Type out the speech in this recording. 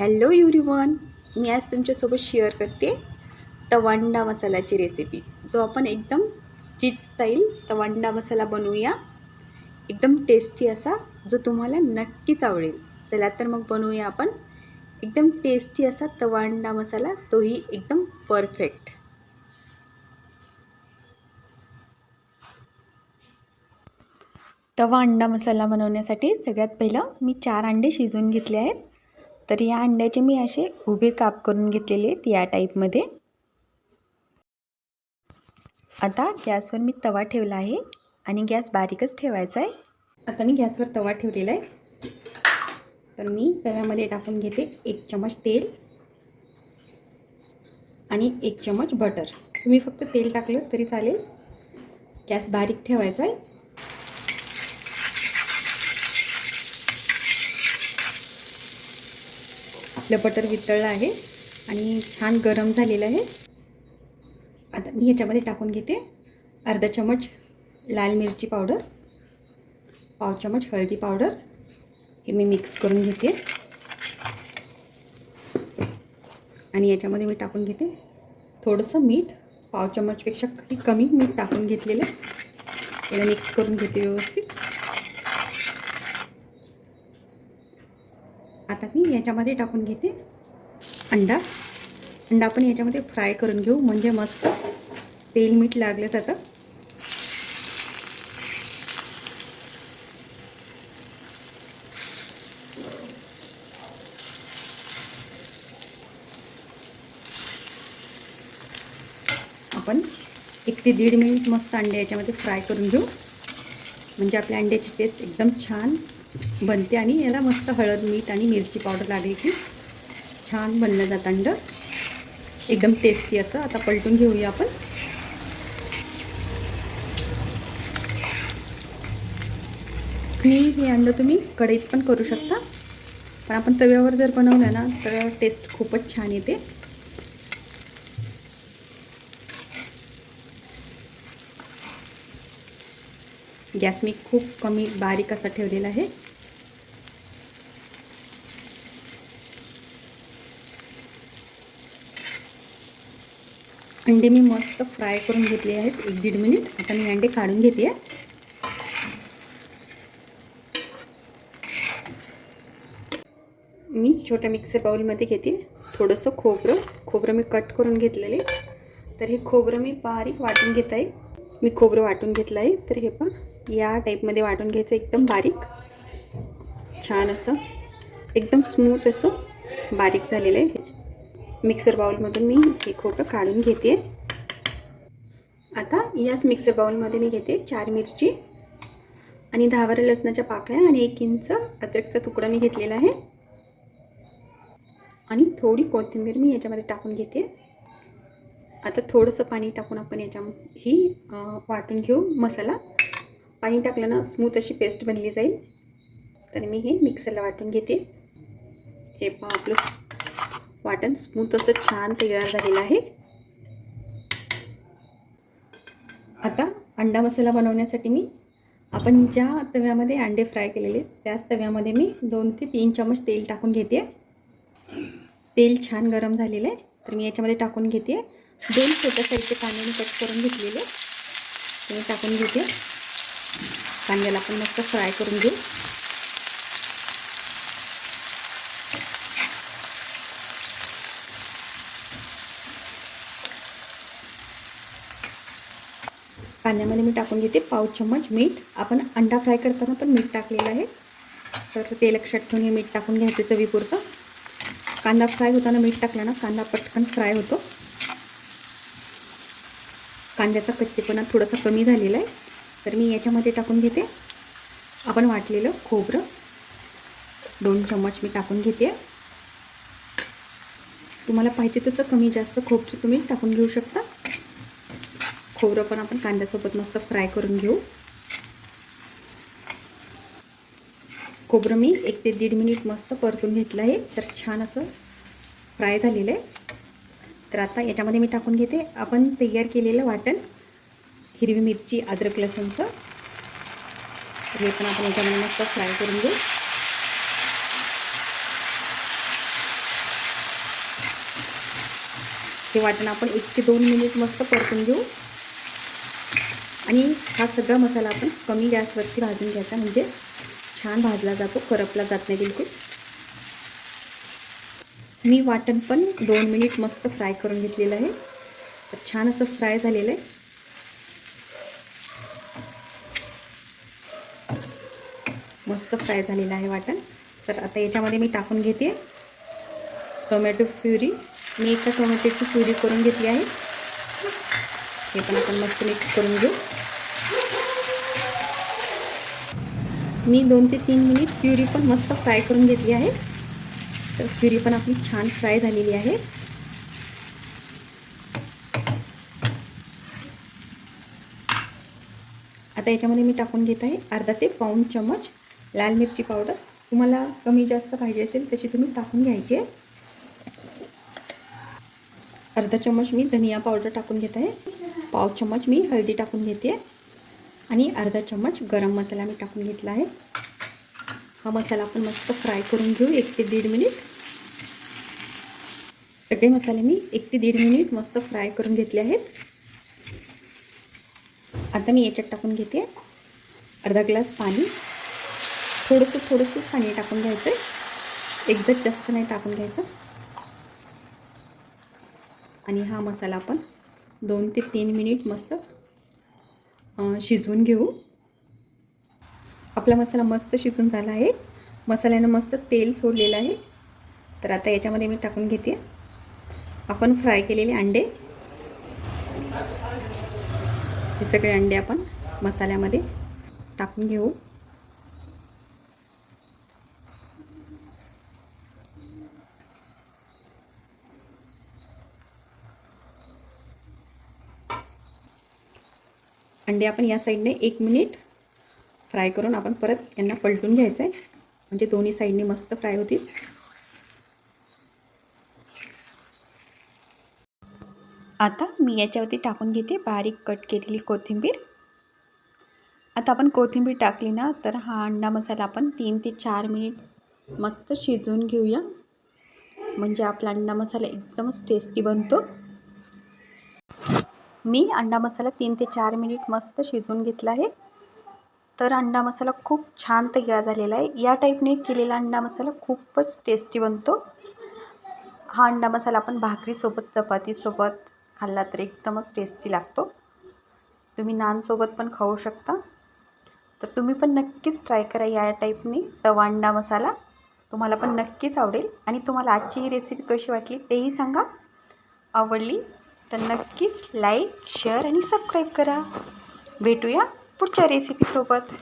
Hello युरीवन मी आज तुमच्यासोबत share करते तवांडा मसाल्याची रेसिपी जो आपण एकदम स्ट्रीट स्टाईल तवांडा मसाला बनवूया. एकदम टेस्टी असा जो तुम्हाला नक्कीच आवडेल. चला तर मग बनवूया आपण. एकदम टेस्टी असा तवांडा मसाला तोही एकदम परफेक्ट तवा अंडा मसाला बनवण्यासाठी सगळ्यात पहिलं मी चार अंडे शिजवून घेतले आहेत. तर या अंड्याचे मी असे उभे काप करून घेतलेले आहेत या टाईपमध्ये. आता गॅसवर मी तवा ठेवला आहे आणि गॅस बारीकच ठेवायचा आहे. आता मी गॅसवर तवा ठेवलेला आहे. तर मी तव्यामध्ये टाकून घेते एक चमच तेल आणि एक चमच बटर. तुम्ही फक्त तेल टाकलं तरी चालेल. गॅस बारीक ठेवायचा आहे. आपलं बटर वितळलं आहे आणि छान गरम झालेलं आहे. आता मी ह्याच्यामध्ये टाकून घेते अर्धा चमच लाल मिरची पावडर पाव चमच हळदी पावडर. हे मी मिक्स करून घेते. आणि याच्यामध्ये मी टाकून घेते थोडंसं मीठ पाव चमचपेक्षा काही कमी मीठ टाकून घेतलेलं. याला मिक्स करून घेते व्यवस्थित. आता मी याच्यामध्ये टाकून घेते अंडा. अंडा आपण याच्यामध्ये फ्राय करून घेऊ. म्हणजे मस्त तेल मीठ लागलं जातं आपण एक ते दीड मिनिट मस्त अंडे याच्यामध्ये फ्राय करून घेऊ. म्हणजे आपल्या अंड्याची टेस्ट एकदम छान बनते आणि याला मस्त हळद मीठ आणि मिरची पावडर लागली की छान बनलं जातं अंड. एकदम टेस्टी असं. आता पलटून घेऊया आपण. मी हे अंडं तुम्ही कढईत पण करू शकता. पण आपण तव्यावर जर बनवलं ना तर टेस्ट खूपच छान येते. गॅस मी खूप कमी बारीक असा ठेवलेला आहे. अंडे मी मस्त फ्राय करून घेतले आहेत. एक दीड मिनिट. आता मी अंडे काढून घेते. मी छोट्या मिक्सर बाउलमध्ये घेते. थोडंसं खोबरं. खोबरं मी कट करून घेतलेले. तर हे खोबरं मी बारीक वाटून घेत आहे. मी खोबरं वाटून घेतलं आहे. तर हे पण या टाईपमध्ये वाटून घ्यायचं एकदम बारीक. छान असं. एकदम स्मूथ असं बारीक झालेलं आहे. मिक्सर बाउलमधून मी हे खोबरं काढून घेते. आता याच मिक्सर बाउलमध्ये मी घेते चार मिरची आणि दहा बारा लसणाच्या पाकळ्या आणि एक इंच अद्रकचा तुकडा मी घेतलेला आहे. आणि थोडी कोथिंबीर मी याच्यामध्ये टाकून घेते. आता थोडंसं पाणी टाकून आपण याच्या ही वाटून घेऊ मसाला. पाणी टाकलं ना स्मूथ अशी पेस्ट बनली जाईल. तर मी हे मिक्सरला वाटून घेते. हे पहा आपलं वाटण स्मूथ असं छान तयार झालेलं आहे. आता अंडा मसाला बनवण्यासाठी मी आपण ज्या तव्यामध्ये अंडे फ्राय केलेले त्याच तव्यामध्ये मी दोन ते तीन चमच तेल टाकून घेते तेल छान गरम झालेलं आहे तर मी याच्यामध्ये टाकून घेते दोन छोट्या साईजचे कांदे मी कट करून घेतलेले ते टाकून घेते कांद्याला आपण मस्त फ्राय करून घेऊ. कांद्यामध्ये मी टाकून घेते पाव चम्मच मीठ. आपण अंडा फ्राय करताना पण मीठ टाकलेलं आहे. तर ते लक्षात ठेवून हे मीठ टाकून घ्यायचं चवीपुरतं. कांदा फ्राय होताना मीठ टाकल्यानं ना कांदा पटकन फ्राय होतो. कांद्याचा कच्चेपणा थोडासा कमी झालेला आहे. तर मी याच्यामध्ये टाकून घेते. आपण वाटलेलं खोबरं. दोन चम्मच मी टाकून घेते. तुम्हाला पाहिजे तसं कमी जास्त खोबरं तुम्ही टाकून घेऊ शकता. खोबरं पण आपण कांद्यासोबत मस्त फ्राय करून घेऊ. खोबरं मी एक ते दीड मिनिट मस्त परतून घेतलं आहे. तर छान असं फ्राय झालेलं आहे. तर आता याच्यामध्ये मी टाकून घेते. आपण तयार केलेलं वाटण हिरवी मिरची अद्रक लसूणचं. हे पण आपण याच्यामध्ये मस्त फ्राय करून घेऊ. हे वाटण आपण एक ते दोन मिनिट मस्त परतून घेऊ. आणि हा सगळा मसाला आपण कमी गॅसवरती भाजून घ्यायचा. म्हणजे छान भाजला जातो करपला जात नाही बिलकुल. मी वाटण पण दोन मिनिट मस्त फ्राय करून घेतलेलं आहे. तर छान असं फ्राय झालेलं आहे. मस्त फ्राय झालेलं आहे वाटण. तर आता याच्यामध्ये मी टाकून घेते टोमॅटो प्युरी. मी एका टोमॅटोची प्युरी करून घेतली आहे. हे पण आपण मस्त मिक्स करून घेऊ. मी दोन ते तीन मिनिट प्युरी पण मस्त फ्राय करून घेतली आहे. तर प्युरी पण आपली छान फ्राय झालेली आहे. आता याच्यामध्ये मी टाकून घेत आहे अर्धा ते पाऊण चमच लाल मिरची पावडर. तुम्हाला कमी जास्त पाहिजे असेल तशी तुम्ही टाकून घ्यायची आहे. अर्धा चमच मी धनिया पावडर टाकून घेत आहे. पाव चमच मी हळदी टाकून घेते. आणि अर्धा चम्मच गरम मसाला मी टाकून घेतला आहे. हा मसाला आपण मस्त फ्राय करून घेऊ एक ते दीड मिनिट सगळे मसाले मी एक ते दीड मिनिट मस्त फ्राय करून घेतले आहेत. आता मी याच्यात टाकून घेते अर्धा ग्लास पाणी. थोडंसं थोडंसं पाणी टाकून घ्यायचं आहे एकदम जास्त नाही टाकून घ्यायचं. आणि हा मसाला आपण दोन ते तीन मिनिट मस्त शिजवून घेऊ. आपला मसाला मस्त शिजून झाला आहे. मसाल्यानं मस्त तेल सोडलेलं आहे. तर आता याच्यामध्ये मी टाकून घेते. आपण फ्राय केलेले अंडे. हे सगळे अंडे आपण मसाल्यामध्ये टाकून घेऊ. अंडे आपण या साईडने एक मिनिट फ्राय करून आपण परत यांना पलटून घ्यायचं आहे म्हणजे दोन्ही साईडने मस्त फ्राय होतील. आता मी याच्यावरती टाकून घेते बारीक कट केलेली कोथिंबीर. आता आपण कोथिंबीर टाकली ना तर हा अंडा मसाला आपण तीन ते चार मिनिट मस्त शिजवून घेऊया. म्हणजे आपला अंडा मसाला एकदमच टेस्टी बनतो. मी अंडा मसाला तीन ते चार मिनिट मस्त शिजवून घेतला आहे. तर अंडा मसाला खूप छान तयार झालेला आहे. या टाईपने केलेला अंडा मसाला खूपच टेस्टी बनतो. हा अंडा मसाला आपण भाकरीसोबत चपातीसोबत खाल्ला तर एकदमच टेस्टी लागतो. तुम्ही नानसोबत पण खाऊ शकता. तर तुम्ही पण नक्कीच ट्राय करा या टाईपने तवा अंडा मसाला. तुम्हाला पण नक्कीच आवडेल. आणि तुम्हाला आजची ही रेसिपी कशी वाटली तेही सांगा. आवडली तर नक्कीच लाईक शेअर आणि सबस्क्राईब करा. भेटूया पुढच्या रेसिपीसोबत